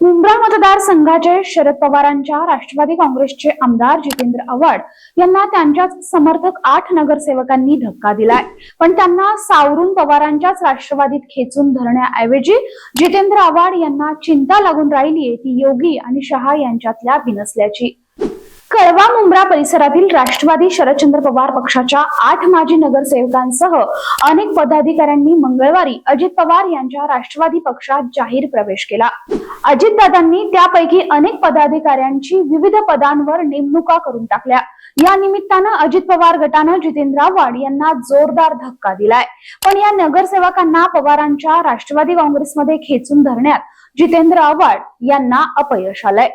मुंब्रा मतदारसंघाचे शरद पवारांच्या राष्ट्रवादी काँग्रेसचे आमदार जितेंद्र आव्हाड यांना त्यांच्याच समर्थक आठ नगरसेवकांनी धक्का दिलाय. पण त्यांना सावरून पवारांच्याच राष्ट्रवादीत खेचून धरण्याऐवजी जितेंद्र आव्हाड यांना चिंता लागून राहिलीये ती योगी आणि शहा यांच्यातल्या बिनसल्याची. कळवा मुंब्रा परिसरातील राष्ट्रवादी शरदचंद्र पवार पक्षाच्या आठ माजी नगरसेवकांसह अनेक पदाधिकाऱ्यांनी मंगळवारी अजित पवार यांच्या राष्ट्रवादी पक्षात जाहीर प्रवेश केला. अजितदादांनी त्यापैकी अनेक पदाधिकाऱ्यांची विविध पदांवर नेमणुका करून टाकल्या. या निमित्तानं अजित पवार गटानं जितेंद्र आव्हाड यांना जोरदार धक्का दिलाय. पण या नगरसेवकांना पवारांच्या राष्ट्रवादी काँग्रेसमध्ये खेचून धरण्यात जितेंद्र आव्हाड यांना अपयश आलंय.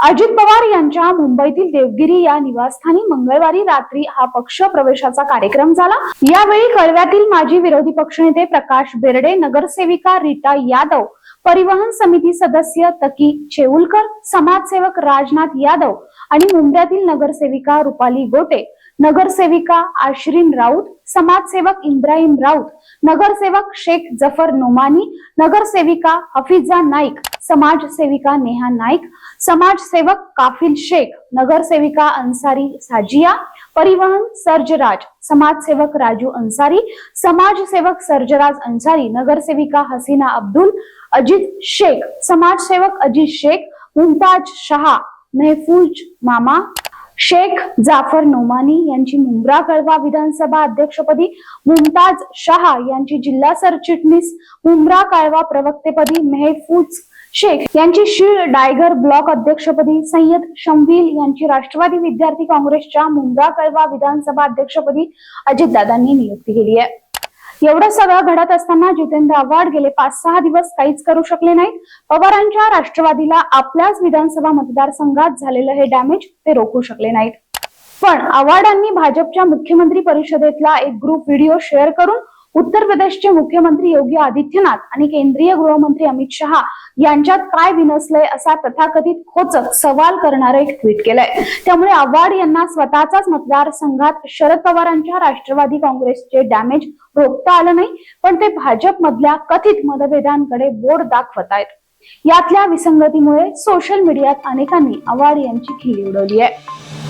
अजित पवार यांच्या मुंबईतील देवगिरी या निवासस्थानी मंगळवारी रात्री हा पक्ष प्रवेशाचा कार्यक्रम झाला. यावेळी कळव्यातील माजी विरोधी पक्षनेते प्रकाश बेर्डे नगरसेविका रीता यादव परिवहन समिती सदस्य तकी चेऊलकर समाजसेवक राजनाथ यादव आणि मुंबईतील नगरसेविका रुपाली गोटे नगरसेविका आश्रीन राऊत समाजसेवक इब्राहिम राऊत नगरसेवक शेख जफर नोमानी नगरसेविका हफिजा नाईक समाजसेविका नेहा नाईक समाजसेवक काफिल शेख नगरसेविका अन्सारी साजिया परिवहन सर्जराज समाजसेवक राजू अन्सारी समाजसेवक सर्जराज अन्सारी नगरसेविका हसीना अब्दुल अजित शेख समाजसेवक अजित शेख मुमताज शहा महफूज मामा शेख जाफर नोमानी यांची मुंब्रा कळवा विधानसभा अध्यक्षपदी मुमताज शहा यांची जिल्हा सरचिटणीस मुंब्रा कळवा प्रवक्तेपदी मेहफूज शेख यांची शीळ डायगर ब्लॉक अध्यक्षपदी सय्यद शमवील यांची राष्ट्रवादी विद्यार्थी काँग्रेसच्या मुंब्रा कळवा विधानसभा अध्यक्षपदी अजितदादांनी नियुक्ती केली आहे. एवढं सगळं घडत असताना जितेंद्र आव्हाड गेले पाच सहा दिवस काहीच करू शकले नाहीत. पवारांच्या राष्ट्रवादीला आपल्याच विधानसभा मतदारसंघात झालेलं हे डॅमेज ते रोखू शकले नाहीत. पण आव्हाडांनी भाजपच्या मुख्यमंत्री परिषदेतला एक ग्रुप व्हिडिओ शेअर करून उत्तर प्रदेशचे मुख्यमंत्री योगी आदित्यनाथ आणि केंद्रीय गृहमंत्री अमित शहा यांच्यात काय विनसलंय असा तथाकथित खोचक सवाल करणारं एक ट्विट केलंय. त्यामुळे आव्हाड यांना स्वतःचाच मतदारसंघात शरद पवारांच्या राष्ट्रवादी काँग्रेसचे डॅमेज रोखता आलं नाही पण ते भाजप मधल्या कथित मतभेदांकडे बोट दाखवत आहेत. यातल्या विसंगतीमुळे सोशल मीडियात अनेकांनी आव्हाड यांची खिल्ली उडवली आहे.